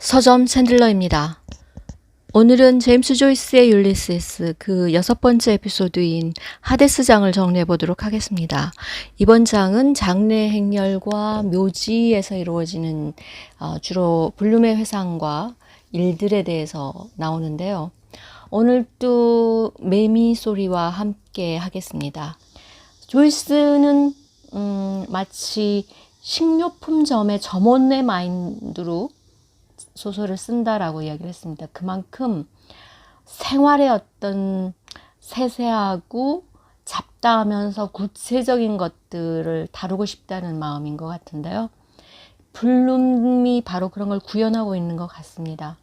서점 챈들러입니다. 오늘은 제임스 조이스의 율리시스 그 여섯 번째 에피소드인 하데스 장을 정리해 보도록 하겠습니다. 이번 장은 장래 행렬과 묘지에서 이루어지는 어, 주로 블룸의 회상과 일들에 대해서 나오는데요. 오늘도 매미 소리와 함께 하겠습니다. 조이스는 음, 마치 식료품점의 점원의 마인드로 소설을 쓴다라고 이야기를 했습니다. 그만큼 생활의 어떤 세세하고 잡다하면서 구체적인 것들을 다루고 싶다는 마음인 것 같은데요. 블룸이 바로 그런 걸 구현하고 있는 것 같습니다.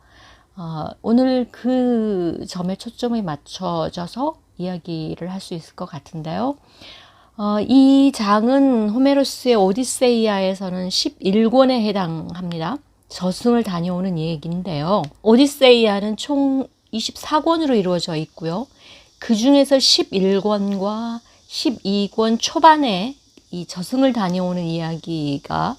어, 오늘 그 점에 초점이 맞춰져서 이야기를 할 수 있을 것 같은데요. 어, 이 장은 호메로스의 오디세이아에서는 11권에 해당합니다. 저승을 다녀오는 얘기인데요. 오디세이아는 총 24권으로 이루어져 있고요. 그 중에서 11권과 12권 초반에 이 저승을 다녀오는 이야기가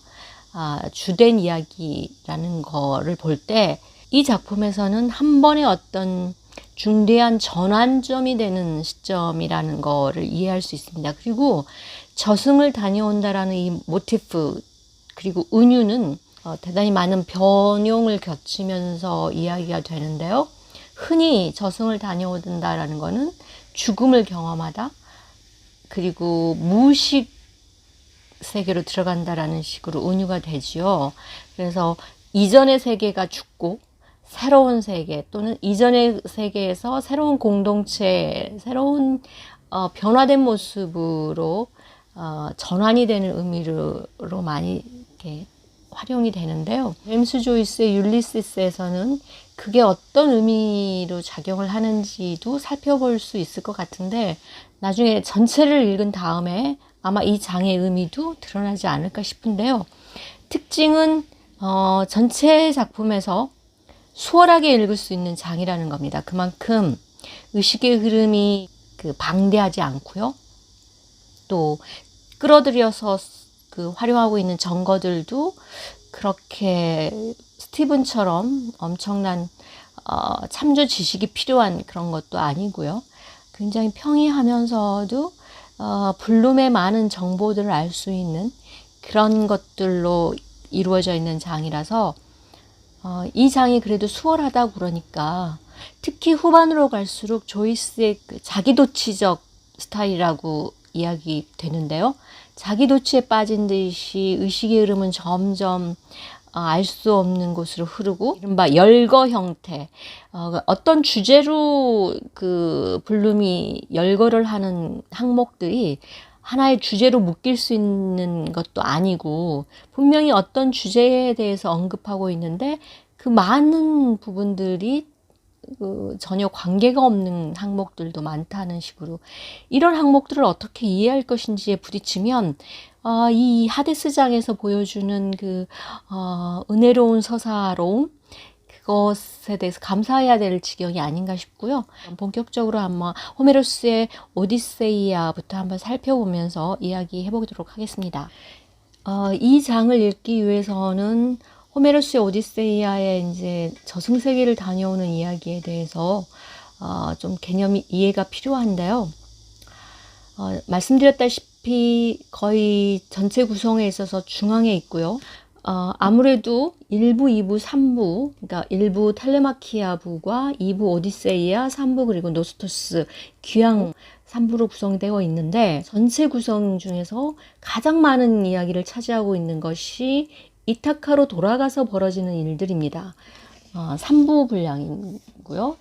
아, 주된 이야기라는 거를 볼 때 이 작품에서는 한 번의 어떤 중대한 전환점이 되는 시점이라는 거를 이해할 수 있습니다. 그리고 저승을 다녀온다라는 이 모티프 그리고 은유는 어, 대단히 많은 변용을 겪으면서 이야기가 되는데요. 흔히 저승을 다녀오든다라는 거는 죽음을 경험하다 그리고 무식 세계로 들어간다라는 식으로 은유가 되지요. 그래서 이전의 세계가 죽고 새로운 세계 또는 이전의 세계에서 새로운 공동체, 새로운 어, 변화된 모습으로 어, 전환이 되는 의미로 많이 이렇게 활용이 되는데요. 엠스 조이스의 율리시스에서는 그게 어떤 의미로 작용을 하는지도 살펴볼 수 있을 것 같은데 나중에 전체를 읽은 다음에 아마 이 장의 의미도 드러나지 않을까 싶은데요. 특징은 어, 전체 작품에서 수월하게 읽을 수 있는 장이라는 겁니다. 그만큼 의식의 흐름이 그 방대하지 않고요. 또 끌어들여서 그 활용하고 있는 정거들도 그렇게 스티븐처럼 엄청난 어, 참조 지식이 필요한 그런 것도 아니고요. 굉장히 평이하면서도 어, 블룸의 많은 정보들을 알 수 있는 그런 것들로 이루어져 있는 장이라서 어, 이 장이 그래도 수월하다 그러니까 특히 후반으로 갈수록 조이스의 그 자기도취적 스타일이라고 이야기 되는데요. 자기 도취에 빠진 듯이 의식의 흐름은 점점 어, 알수 없는 곳으로 흐르고 이른바 열거 형태. 어, 어떤 주제로 그 블룸이 열거를 하는 항목들이 하나의 주제로 묶일 수 있는 것도 아니고 분명히 어떤 주제에 대해서 언급하고 있는데 그 많은 부분들이 그 전혀 관계가 없는 항목들도 많다는 식으로 이런 항목들을 어떻게 이해할 것인지에 부딪히면 어, 이 하데스장에서 보여주는 그 어, 은혜로운 서사로움 그것에 대해서 감사해야 될 지경이 아닌가 싶고요. 본격적으로 한번 호메로스의 오디세이아부터 한번 살펴보면서 이야기해 보도록 하겠습니다. 어, 이 장을 읽기 위해서는 호메로스의 오디세이아의 이제 저승세계를 다녀오는 이야기에 대해서 어, 좀 개념이 이해가 필요한데요. 어, 말씀드렸다시피 거의 전체 구성에 있어서 중앙에 있고요. 어, 아무래도 1부, 2부, 3부, 그러니까 1부 텔레마키아부과 2부 오디세이아, 3부 그리고 노스토스, 귀향 3부로 구성되어 있는데 전체 구성 중에서 가장 많은 이야기를 차지하고 있는 것이 이타카로 돌아가서 벌어지는 일들입니다. 어, 3부 분량이고요.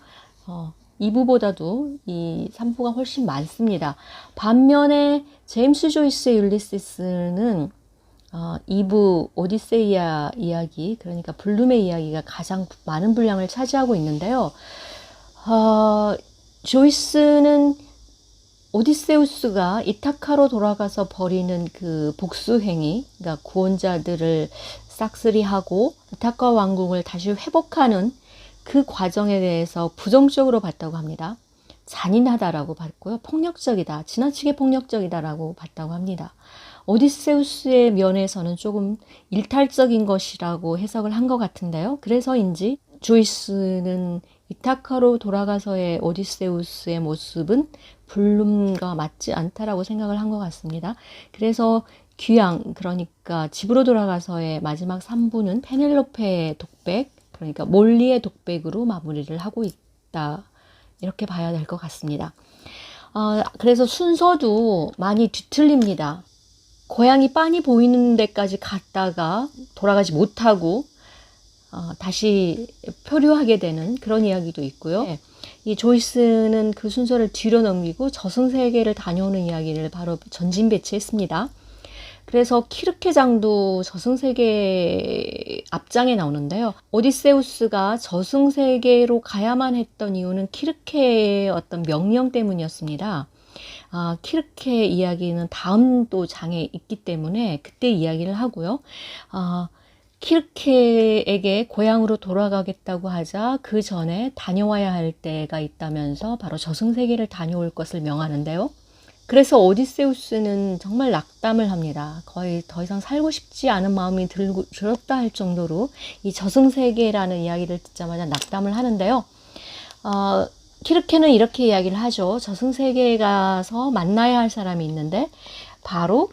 어, 2부보다도 이 3부가 훨씬 많습니다. 반면에 제임스 조이스의 율리시스는 어, 2부 오디세이아 이야기, 그러니까 블룸의 이야기가 가장 많은 분량을 차지하고 있는데요. 어, 조이스는 오디세우스가 이타카로 돌아가서 벌이는 그 복수행위, 그러니까 구원자들을 싹쓸이하고 이타카 왕국을 다시 회복하는 그 과정에 대해서 부정적으로 봤다고 합니다. 잔인하다라고 봤고요. 폭력적이다. 지나치게 폭력적이다라고 봤다고 합니다. 오디세우스의 면에서는 조금 일탈적인 것이라고 해석을 한 것 같은데요. 그래서인지 조이스는 이타카로 돌아가서의 오디세우스의 모습은 불룸과 맞지 않다라고 생각을 한 것 같습니다. 그래서 귀양 그러니까 집으로 돌아가서의 마지막 3부는 페넬로페의 독백 그러니까 몰리의 독백으로 마무리를 하고 있다 이렇게 봐야 될 것 같습니다. 어, 그래서 순서도 많이 뒤틀립니다. 고양이 빤히 보이는 데까지 갔다가 돌아가지 못하고 어, 다시 표류하게 되는 그런 이야기도 있고요. 네. 이 조이스는 그 순서를 뒤로 넘기고 저승세계를 다녀오는 이야기를 바로 전진 배치했습니다. 그래서 키르케장도 저승세계 앞장에 나오는데요. 오디세우스가 저승세계로 가야만 했던 이유는 키르케의 어떤 명령 때문이었습니다. 아, 키르케 이야기는 다음 또 장에 있기 때문에 그때 이야기를 하고요. 아, 키르케에게 고향으로 돌아가겠다고 하자 그 전에 다녀와야 할 때가 있다면서 바로 저승세계를 다녀올 것을 명하는데요. 그래서 오디세우스는 정말 낙담을 합니다. 거의 더 이상 살고 싶지 않은 마음이 들고, 들었다 할 정도로 이 저승세계라는 이야기를 듣자마자 낙담을 하는데요. 어, 키르케는 이렇게 이야기를 하죠. 저승세계에 가서 만나야 할 사람이 있는데 바로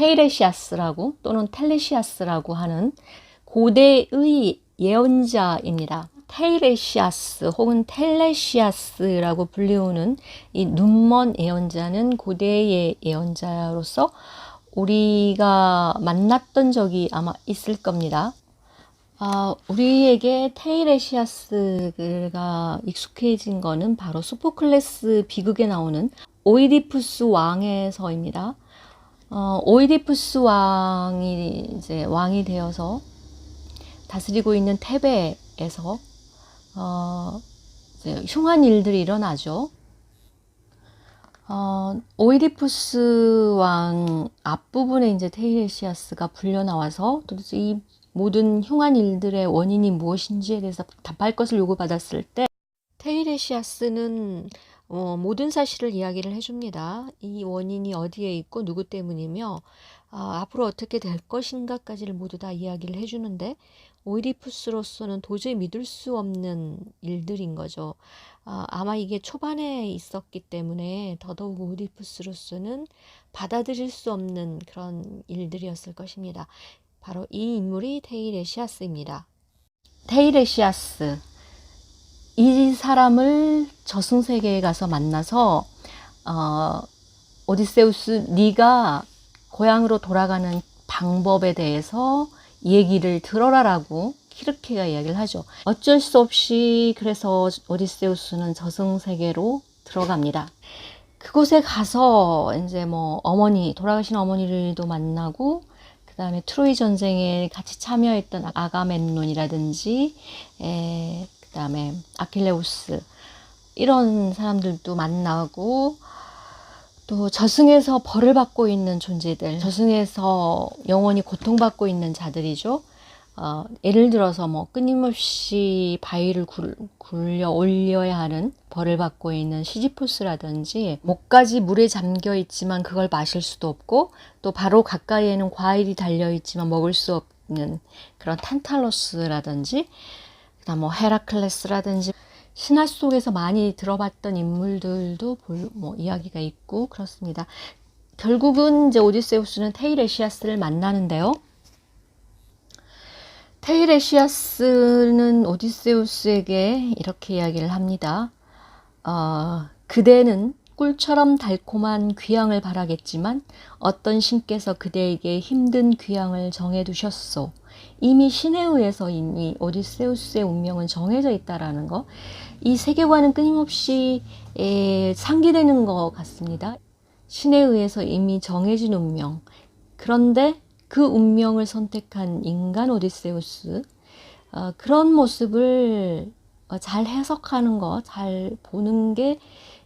테이레시아스라고 또는 텔레시아스라고 하는 고대의 예언자입니다. 테이레시아스 혹은 텔레시아스라고 불리우는 이 눈먼 예언자는 고대의 예언자로서 우리가 만났던 적이 아마 있을 겁니다. 아, 우리에게 테이레시아스가 익숙해진 거는 바로 소포클레스 비극에 나오는 오이디푸스 왕에서입니다. 어, 오이디푸스 왕이 이제 왕이 되어서 다스리고 있는 테베에서 어, 흉한 일들이 일어나죠. 어, 오이디푸스 왕 앞부분에 이제 테이레시아스가 불려 나와서 도대체 이 모든 흉한 일들의 원인이 무엇인지에 대해서 답할 것을 요구받았을 때 테이레시아스는 어, 모든 사실을 이야기를 해줍니다. 이 원인이 어디에 있고 누구 때문이며 아, 앞으로 어떻게 될 것인가까지를 모두 다 이야기를 해주는데 오이디푸스로서는 도저히 믿을 수 없는 일들인 거죠. 아, 아마 이게 초반에 있었기 때문에 더더욱 오이디푸스로서는 받아들일 수 없는 그런 일들이었을 것입니다. 바로 이 인물이 테이레시아스입니다. 테이레시아스 이 사람을 저승세계에 가서 만나서 어, 오디세우스 네가 고향으로 돌아가는 방법에 대해서 얘기를 들어라라고 키르케가 이야기를 하죠. 어쩔 수 없이 그래서 오디세우스는 저승 세계로 들어갑니다. 그곳에 가서 이제 뭐 어머니 돌아가신 어머니를도 만나고 그 다음에 트로이 전쟁에 같이 참여했던 아가멤논이라든지 에, 그 다음에 아킬레우스 이런 사람들도 만나고 또 저승에서 벌을 받고 있는 존재들, 저승에서 영원히 고통받고 있는 자들이죠. 어, 예를 들어서 뭐 끊임없이 바위를 굴, 굴려 올려야 하는 벌을 받고 있는 시지포스라든지 목까지 물에 잠겨 있지만 그걸 마실 수도 없고 또 바로 가까이에는 과일이 달려 있지만 먹을 수 없는 그런 탄탈로스라든지 뭐 헤라클레스라든지 신화 속에서 많이 들어봤던 인물들도 볼, 뭐 이야기가 있고 그렇습니다. 결국은 이제 오디세우스는 테이레시아스를 만나는데요. 테이레시아스는 오디세우스에게 이렇게 이야기를 합니다. 어, 그대는 꿀처럼 달콤한 귀향을 바라겠지만 어떤 신께서 그대에게 힘든 귀향을 정해 두셨소. 이미 신에 의해서 이미 오디세우스의 운명은 정해져 있다라는 거. 이 세계관은 끊임없이 에, 상기되는 것 같습니다. 신에 의해서 이미 정해진 운명. 그런데 그 운명을 선택한 인간 오디세우스. 어, 그런 모습을 어, 잘 해석하는 거, 잘 보는 게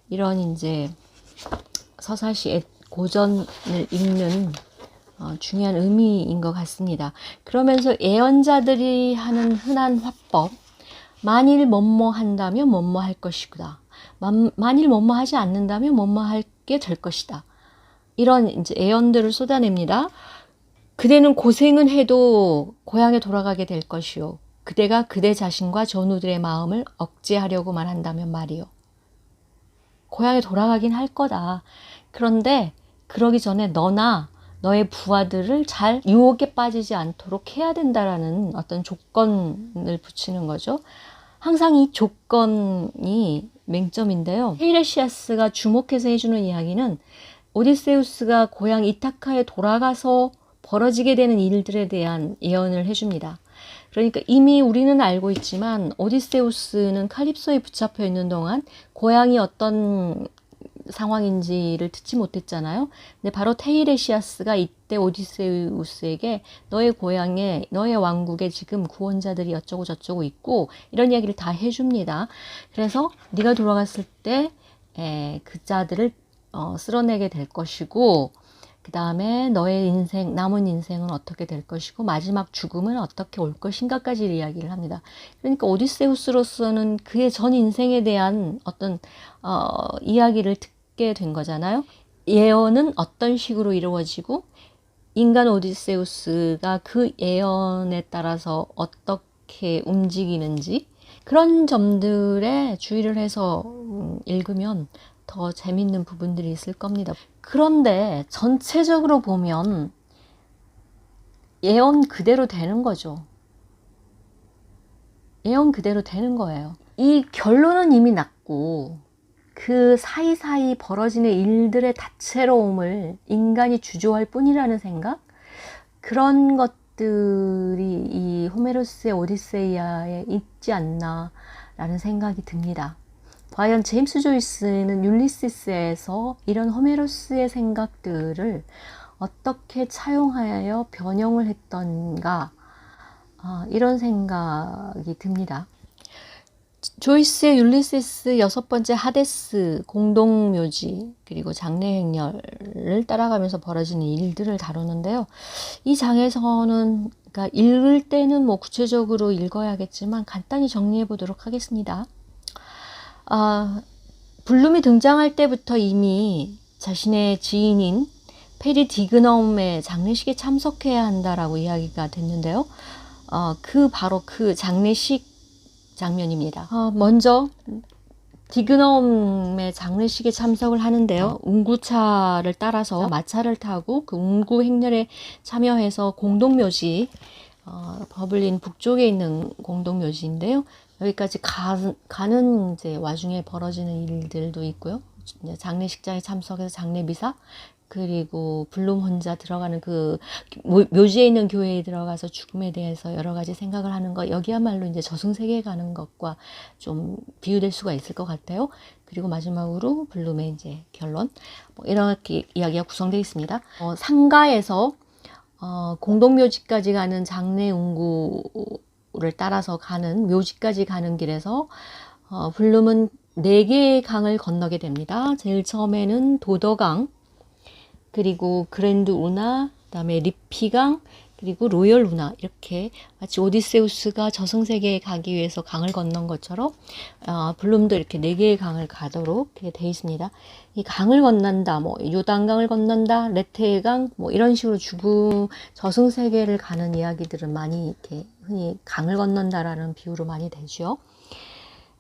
이런 이제 서사시의 고전을 읽는 어, 중요한 의미인 것 같습니다. 그러면서 예언자들이 하는 흔한 화법, 만일 뭐뭐 한다면 뭐뭐 할 것이다. 만, 만일 뭐뭐 하지 않는다면 뭐뭐 할 게 될 것이다. 이런 이제 애언들을 쏟아냅니다. 그대는 고생은 해도 고향에 돌아가게 될 것이요. 그대가 그대 자신과 전우들의 마음을 억제하려고만 한다면 말이요. 고향에 돌아가긴 할 거다. 그런데 그러기 전에 너나 너의 부하들을 잘 유혹에 빠지지 않도록 해야 된다라는 어떤 조건을 붙이는 거죠. 항상 이 조건이 맹점인데요. 헤이레시아스가 주목해서 해주는 이야기는 오디세우스가 고향 이타카에 돌아가서 벌어지게 되는 일들에 대한 예언을 해줍니다. 그러니까 이미 우리는 알고 있지만 오디세우스는 칼립소에 붙잡혀 있는 동안 고향이 어떤 상황인지를 듣지 못했잖아요. 근데 바로 테이레시아스가 이때 오디세우스에게 너의 고향에 너의 왕국에 지금 구원자들이 어쩌고 저쩌고 있고 이런 이야기를 다 해줍니다. 그래서 네가 돌아갔을 때그 자들을 어, 쓸어내게 될 것이고 그 다음에 너의 인생, 남은 인생은 어떻게 될 것이고, 마지막 죽음은 어떻게 올 것인가까지 이야기를 합니다. 그러니까 오디세우스로서는 그의 전 인생에 대한 어떤, 어, 이야기를 듣게 된 거잖아요. 예언은 어떤 식으로 이루어지고, 인간 오디세우스가 그 예언에 따라서 어떻게 움직이는지, 그런 점들에 주의를 해서 음, 읽으면 더 재밌는 부분들이 있을 겁니다. 그런데 전체적으로 보면 예언 그대로 되는 거죠. 예언 그대로 되는 거예요. 이 결론은 이미 났고 그 사이사이 벌어지는 일들의 다채로움을 인간이 주조할 뿐이라는 생각? 그런 것들이 이 호메로스의 오디세이아에 있지 않나라는 생각이 듭니다. 과연 제임스 조이스는 율리시스에서 이런 호메로스의 생각들을 어떻게 차용하여 변형을 했던가 아, 이런 생각이 듭니다. 조이스의 율리시스 여섯 번째 하데스 공동묘지 그리고 장례 행렬을 따라가면서 벌어지는 일들을 다루는데요. 이 장에서는 그러니까 읽을 때는 뭐 구체적으로 읽어야겠지만 간단히 정리해 보도록 하겠습니다. 아, 블룸이 등장할 때부터 이미 자신의 지인인 페리 디그넘의 장례식에 참석해야 한다라고 이야기가 됐는데요. 어, 그 바로 그 장례식 장면입니다. 어, 먼저 디그넘의 장례식에 참석을 하는데요. 운구차를 따라서 마차를 타고 그 운구 행렬에 참여해서 공동묘지 어, 버블린 북쪽에 있는 공동묘지인데요. 여기까지 가, 가는 이제 와중에 벌어지는 일들도 있고요. 장례식장에 참석해서 장례 미사 그리고 블룸 혼자 들어가는 그 묘지에 있는 교회에 들어가서 죽음에 대해서 여러 가지 생각을 하는 것 여기야말로 이제 저승 세계에 가는 것과 좀 비유될 수가 있을 것 같아요. 그리고 마지막으로 블룸의 이제 결론 뭐 이렇게 이야기가 구성되어 있습니다. 어, 상가에서 어, 공동묘지까지 가는 장례 운구 를 따라서 가는 묘지까지 가는 길에서 어, 블룸은 네 개의 강을 건너게 됩니다. 제일 처음에는 도더강, 그리고 그랜드 우나, 그다음에 리피강, 그리고 로열 루나 이렇게 마치 오디세우스가 저승세계에 가기 위해서 강을 건넌 것처럼 어, 블룸도 이렇게 네 개의 강을 가도록 돼 있습니다. 이 강을 건넌다, 뭐 요단강을 건넌다, 레테강 뭐 이런 식으로 죽음 저승세계를 가는 이야기들은 많이 이렇게 흔히 강을 건넌다라는 비유로 많이 되죠.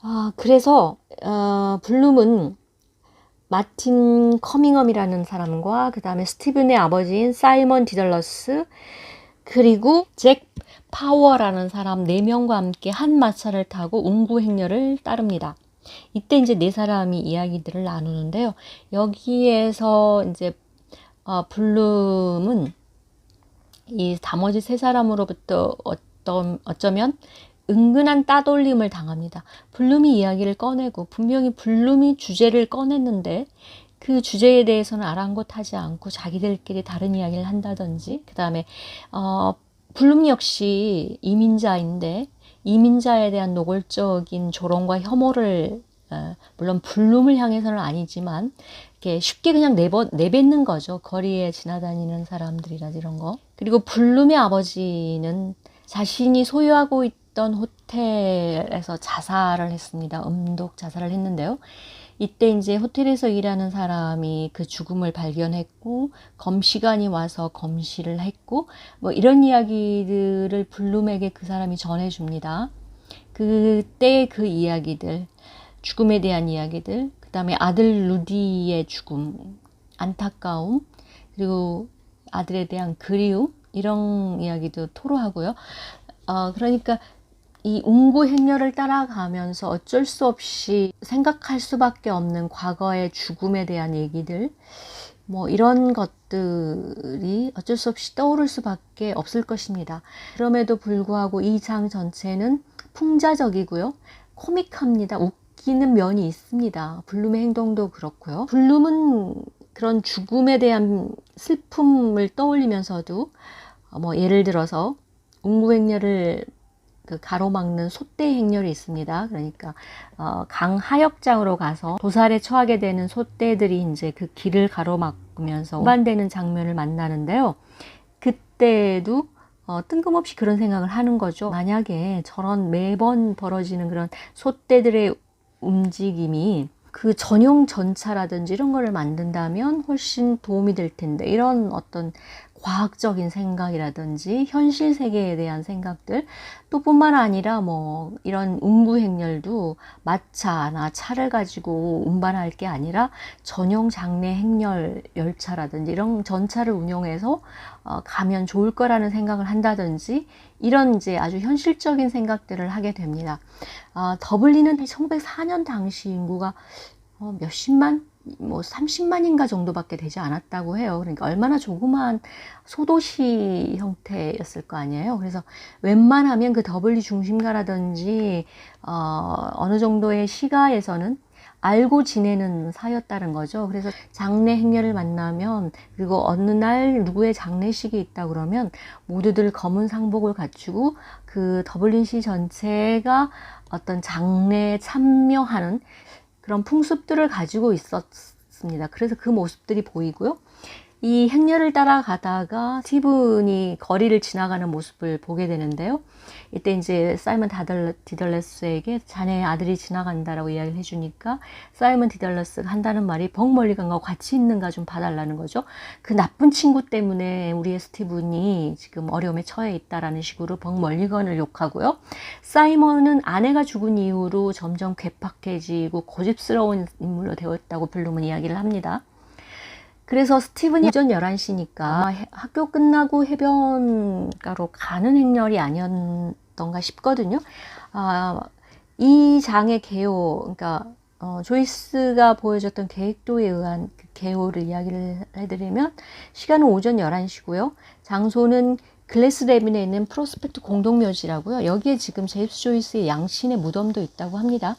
아, 그래서 어, 블룸은 마틴 커밍엄이라는 사람과 그 다음에 스티븐의 아버지인 사이먼 디덜러스 그리고 잭 파워라는 사람 4명과 함께 한 마차를 타고 운구 행렬을 따릅니다. 이때 이제 네 사람이 이야기들을 나누는데요. 여기에서 이제 어, 블룸은 이 나머지 세 사람으로부터 어떤 어쩌면 은근한 따돌림을 당합니다. 블룸이 이야기를 꺼내고 분명히 블룸이 주제를 꺼냈는데 그 주제에 대해서는 아랑곳하지 않고 자기들끼리 다른 이야기를 한다든지 그 다음에 어, 블룸 역시 이민자인데 이민자에 대한 노골적인 조롱과 혐오를 어, 물론 블룸을 향해서는 아니지만 이렇게 쉽게 그냥 내버, 내뱉는 거죠. 거리에 지나다니는 사람들이라지 이런 거. 그리고 블룸의 아버지는 자신이 소유하고 있던 호텔에서 자살을 했습니다. 음독 자살을 했는데요 이때 이제 호텔에서 일하는 사람이 그 죽음을 발견했고 검시관이 와서 검시를 했고 뭐 이런 이야기들을 블룸에게 그 사람이 전해줍니다. 그때 그 이야기들 죽음에 대한 이야기들 그 다음에 아들 루디의 죽음 안타까움 그리고 아들에 대한 그리움 이런 이야기도 토로하고요. 어, 그러니까 이 운구 행렬을 따라가면서 어쩔 수 없이 생각할 수밖에 없는 과거의 죽음에 대한 얘기들, 뭐 이런 것들이 어쩔 수 없이 떠오를 수밖에 없을 것입니다. 그럼에도 불구하고 이 장 전체는 풍자적이고요. 코믹합니다. 웃기는 면이 있습니다. 블룸의 행동도 그렇고요. 블룸은 그런 죽음에 대한 슬픔을 떠올리면서도 어, 뭐 예를 들어서 운구행렬을 그 가로막는 소떼 행렬이 있습니다. 그러니까 어, 강 하역장으로 가서 도살에 처하게 되는 소떼들이 이제 그 길을 가로막으면서 운반되는 장면을 만나는데요. 그때도 어, 뜬금없이 그런 생각을 하는 거죠. 만약에 저런 매번 벌어지는 그런 소떼들의 움직임이 그 전용 전차라든지 이런 거를 만든다면 훨씬 도움이 될 텐데 이런 어떤 과학적인 생각이라든지 현실 세계에 대한 생각들 또 뿐만 아니라 뭐 이런 운구 행렬도 마차나 차를 가지고 운반할 게 아니라 전용 장례 행렬 열차라든지 이런 전차를 운용해서 어, 가면 좋을 거라는 생각을 한다든지 이런 이제 아주 현실적인 생각들을 하게 됩니다. 어, 더블린은 1904년 당시 인구가 어, 몇십만 뭐 30만인가 정도밖에 되지 않았다고 해요. 그러니까 얼마나 조그마한 소도시 형태였을 거 아니에요. 그래서 웬만하면 그 더블리 중심가라든지 어, 어느 정도의 시가에서는 알고 지내는 사였다는 거죠. 그래서 장례 행렬을 만나면 그리고 어느 날 누구의 장례식이 있다 그러면 모두들 검은 상복을 갖추고 그 더블린시 전체가 어떤 장례에 참여하는 그런 풍습들을 가지고 있었습니다. 그래서 그 모습들이 보이고요. 이 행렬을 따라가다가 스티븐이 거리를 지나가는 모습을 보게 되는데요. 이때 이제 사이먼 디덜레스에게 자네 아들이 지나간다라고 이야기를 해주니까 사이먼 디덜레스가 한다는 말이 벙 멀리 간거 같이 있는가 좀 봐달라는 거죠. 그 나쁜 친구 때문에 우리의 스티븐이 지금 어려움에 처해 있다라는 식으로 벙 멀리 건을 욕하고요. 사이먼은 아내가 죽은 이후로 점점 괴팍해지고 고집스러운 인물로 되었다고 블룸은 이야기를 합니다. 그래서 스티븐이 오전 11시니까 아마 해- 학교 끝나고 해변가로 가는 행렬이 아니었던가 싶거든요. 아, 이 장의 개요, 그러니까 어, 조이스가 보여줬던 계획도에 의한 그 개요를 이야기를 해드리면 시간은 오전 11시고요. 장소는 글래스레빈에 있는 프로스펙트 공동묘지라고요. 여기에 지금 제임스 조이스의 양신의 무덤도 있다고 합니다.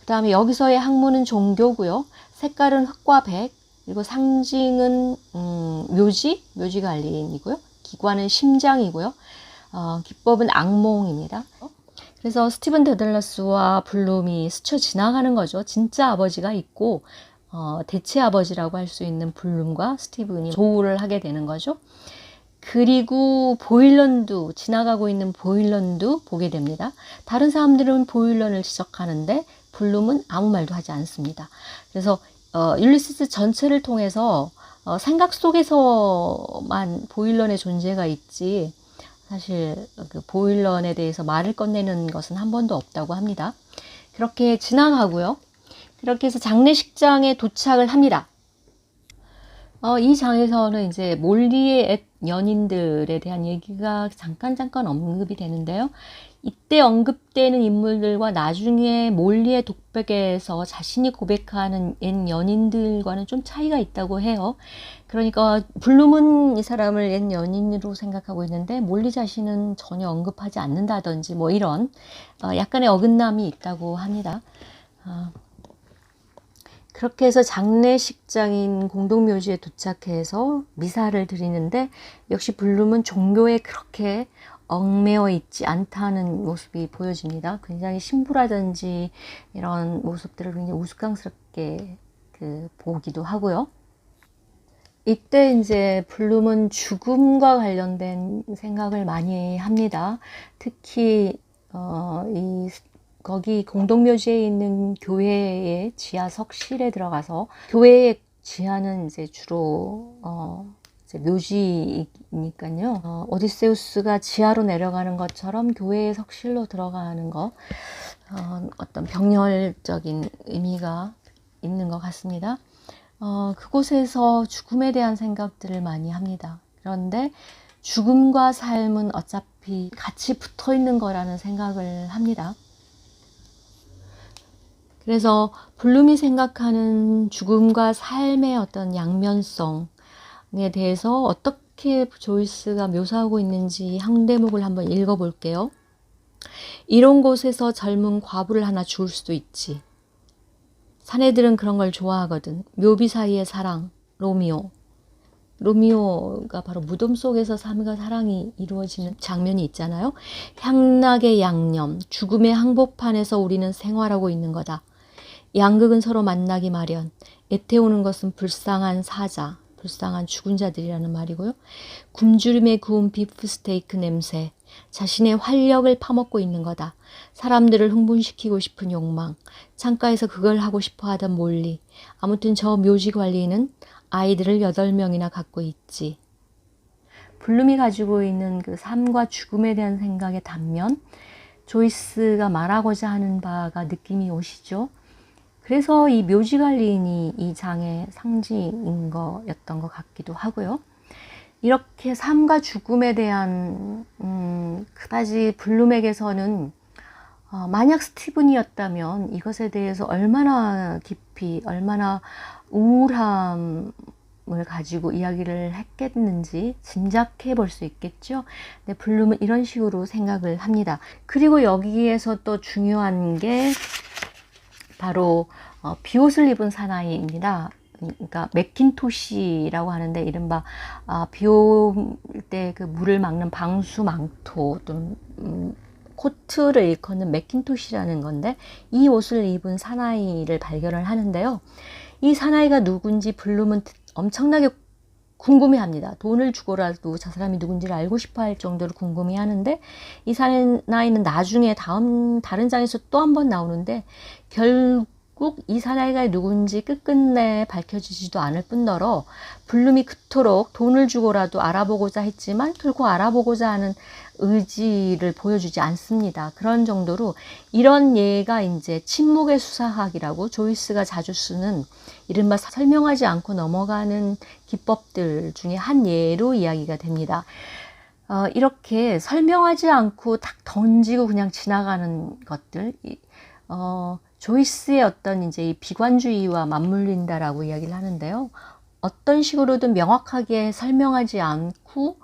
그 다음에 여기서의 학문은 종교고요. 색깔은 흑과 백, 그리고 상징은 음, 묘지, 묘지 관리인이고요. 기관은 심장이고요. 어, 기법은 악몽입니다. 그래서 스티븐 데들러스와 블룸이 스쳐 지나가는 거죠. 진짜 아버지가 있고 어, 대체 아버지라고 할 수 있는 블룸과 스티븐이 조우를 하게 되는 거죠. 그리고 보일런도 지나가고 있는 보일런도 보게 됩니다. 다른 사람들은 보일런을 지적하는데 블룸은 아무 말도 하지 않습니다. 그래서 어, 율리시스 전체를 통해서 어, 생각 속에서만 보일런의 존재가 있지 사실 그 보일런에 대해서 말을 꺼내는 것은 한 번도 없다고 합니다. 그렇게 지나가고요. 그렇게 해서 장례식장에 도착을 합니다. 어, 이 장에서는 이제 몰리의 앳 연인들에 대한 얘기가 잠깐 잠깐 언급이 되는데요. 이때 언급되는 인물들과 나중에 몰리의 독백에서 자신이 고백하는 옛 연인들과는 좀 차이가 있다고 해요. 그러니까 블룸은 이 사람을 옛 연인으로 생각하고 있는데 몰리 자신은 전혀 언급하지 않는다든지 뭐 이런 어, 약간의 어긋남이 있다고 합니다. 어, 그렇게 해서 장례식장인 공동묘지에 도착해서 미사를 드리는데 역시 블룸은 종교에 그렇게 얽매여 있지 않다는 모습이 보여집니다. 굉장히 신부라든지 이런 모습들을 굉장히 우스꽝스럽게 그 보기도 하고요. 이때 이제 블룸은 죽음과 관련된 생각을 많이 합니다. 특히 어, 이 거기 공동묘지에 있는 교회의 지하 석실에 들어가서 교회의 지하는 이제 주로 어, 묘지니까요. 어, 오디세우스가 지하로 내려가는 것처럼 교회의 석실로 들어가는 거 어, 어떤 병렬적인 의미가 있는 것 같습니다. 어, 그곳에서 죽음에 대한 생각들을 많이 합니다. 그런데 죽음과 삶은 어차피 같이 붙어 있는 거라는 생각을 합니다. 그래서 블룸이 생각하는 죽음과 삶의 어떤 양면성 에 대해서 어떻게 조이스가 묘사하고 있는지 한 대목을 한번 읽어볼게요. 이런 곳에서 젊은 과부를 하나 죽을 수도 있지. 사내들은 그런 걸 좋아하거든. 묘비 사이의 사랑, 로미오. 로미오가 바로 무덤 속에서 삶과 사랑이 이루어지는 장면이 있잖아요. 향락의 양념, 죽음의 항복판에서 우리는 생활하고 있는 거다. 양극은 서로 만나기 마련. 애태우는 것은 불쌍한 사자, 불쌍한 죽은 자들이라는 말이고요. 굶주림에 구운 비프 스테이크 냄새, 자신의 활력을 파먹고 있는 거다. 사람들을 흥분시키고 싶은 욕망, 창가에서 그걸 하고 싶어 하던 몰리. 아무튼 저 묘지 관리는 아이들을 여덟 명이나 갖고 있지. 블룸이 가지고 있는 그 삶과 죽음에 대한 생각의 단면, 조이스가 말하고자 하는 바가 느낌이 오시죠? 그래서 이 묘지 관리인이 이 장의 상징인 거였던 것 같기도 하고요. 이렇게 삶과 죽음에 대한 음, 그다지 블룸에게서는 어, 만약 스티븐이었다면 이것에 대해서 얼마나 깊이 얼마나 우울함을 가지고 이야기를 했겠는지 짐작해 볼 수 있겠죠. 네, 블룸은 이런 식으로 생각을 합니다. 그리고 여기에서 또 중요한 게 바로 어, 비옷을 입은 사나이입니다. 그러니까 맥킨토시라고 하는데 이른바 아, 비올 때 그 물을 막는 방수 망토 또는 음, 코트를 일컫는 맥킨토시라는 건데 이 옷을 입은 사나이를 발견을 하는데요. 이 사나이가 누군지 블룸은 엄청나게 궁금해합니다. 돈을 주고라도 저 사람이 누군지를 알고 싶어할 정도로 궁금해하는데 이 사나이는 나중에 다음 다른 장에서 또 한 번 나오는데 결국 이 사나이가 누군지 끝끝내 밝혀지지도 않을 뿐더러 블룸이 그토록 돈을 주고라도 알아보고자 했지만 결국 알아보고자 하는 의지를 보여주지 않습니다. 그런 정도로 이런 예가 이제 침묵의 수사학이라고 조이스가 자주 쓰는 이른바 설명하지 않고 넘어가는 기법들 중에 한 예로 이야기가 됩니다. 어, 이렇게 설명하지 않고 탁 던지고 그냥 지나가는 것들, 어, 조이스의 어떤 이제 이 비관주의와 맞물린다라고 이야기를 하는데요. 어떤 식으로든 명확하게 설명하지 않고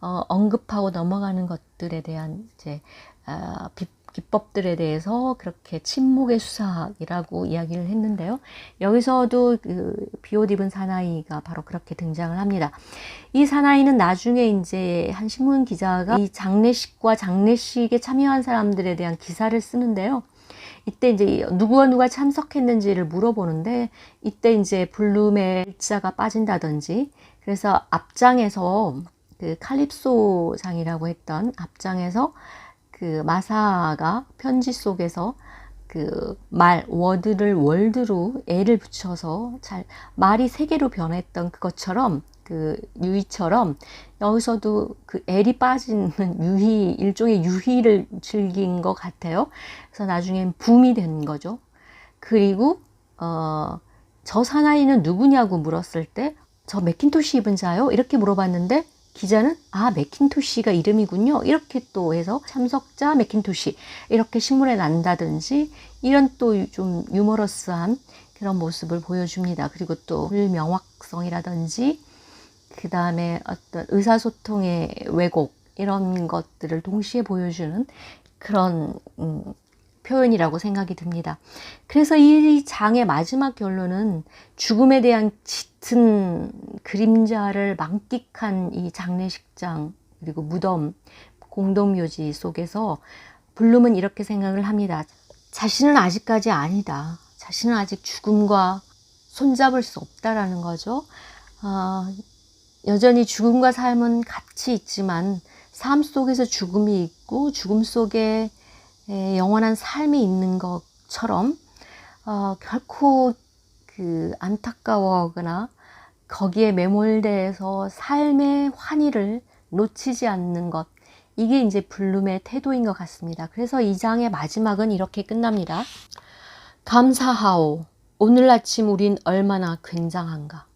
어, 언급하고 넘어가는 것들에 대한 이제 아, 비, 기법들에 대해서 그렇게 침묵의 수사이라고 이야기를 했는데요. 여기서도 그 비옷 입은 사나이가 바로 그렇게 등장을 합니다. 이 사나이는 나중에 이제 한 신문 기자가 이 장례식과 장례식에 참여한 사람들에 대한 기사를 쓰는데요. 이때 이제 누구와 누가 참석했는지를 물어보는데 이때 이제 블룸의 일자가 빠진다든지 그래서 앞장에서 그 칼립소장이라고 했던 앞장에서 그 마사가 편지 속에서 그 말 워드를 월드로 애를 붙여서 잘 말이 세 개로 변했던 그것처럼 그 유희처럼 여기서도 그 L이 빠지는 유희 일종의 유희를 즐긴 것 같아요. 그래서 나중엔 붐이 된 거죠. 그리고 어, 저 사나이는 누구냐고 물었을 때 저 맥킨토시 입은 자요 이렇게 물어봤는데 기자는 아 맥킨토시가 이름이군요 이렇게 또 해서 참석자 맥킨토시 이렇게 신문에 난다든지 이런 또 좀 유머러스한 그런 모습을 보여줍니다. 그리고 또 불명확성이라든지 그 다음에 어떤 의사소통의 왜곡 이런 것들을 동시에 보여주는 그런 음, 표현이라고 생각이 듭니다. 그래서 이 장의 마지막 결론은 죽음에 대한 짙은 그림자를 만끽한 이 장례식장 그리고 무덤 공동묘지 속에서 블룸은 이렇게 생각을 합니다. 자신은 아직까지 아니다. 자신은 아직 죽음과 손잡을 수 없다라는 거죠. 어, 여전히 죽음과 삶은 같이 있지만 삶 속에서 죽음이 있고 죽음 속에 에, 영원한 삶이 있는 것처럼 어, 결코 그 안타까워하거나 거기에 매몰돼서 삶의 환희를 놓치지 않는 것. 이게 이제 블룸의 태도인 것 같습니다. 그래서 이 장의 마지막은 이렇게 끝납니다. 감사하오. 오늘 아침 우린 얼마나 굉장한가.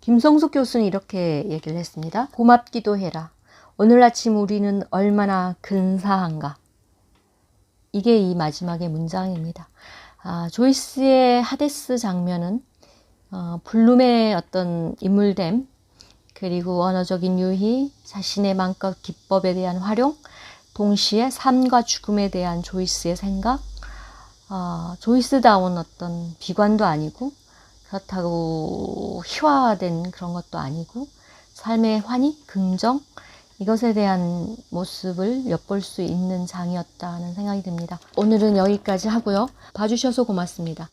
김성숙 교수는 이렇게 얘기를 했습니다. 고맙기도 해라. 오늘 아침 우리는 얼마나 근사한가. 이게 이 마지막의 문장입니다. 아, 조이스의 하데스 장면은 어, 블룸의 어떤 인물됨, 그리고 언어적인 유희, 자신의 마음껏 기법에 대한 활용, 동시에 삶과 죽음에 대한 조이스의 생각, 어, 조이스다운 어떤 비관도 아니고, 그렇다고 희화화된 그런 것도 아니고, 삶의 환희, 긍정, 이것에 대한 모습을 엿볼 수 있는 장이었다는 생각이 듭니다. 오늘은 여기까지 하고요. 봐주셔서 고맙습니다.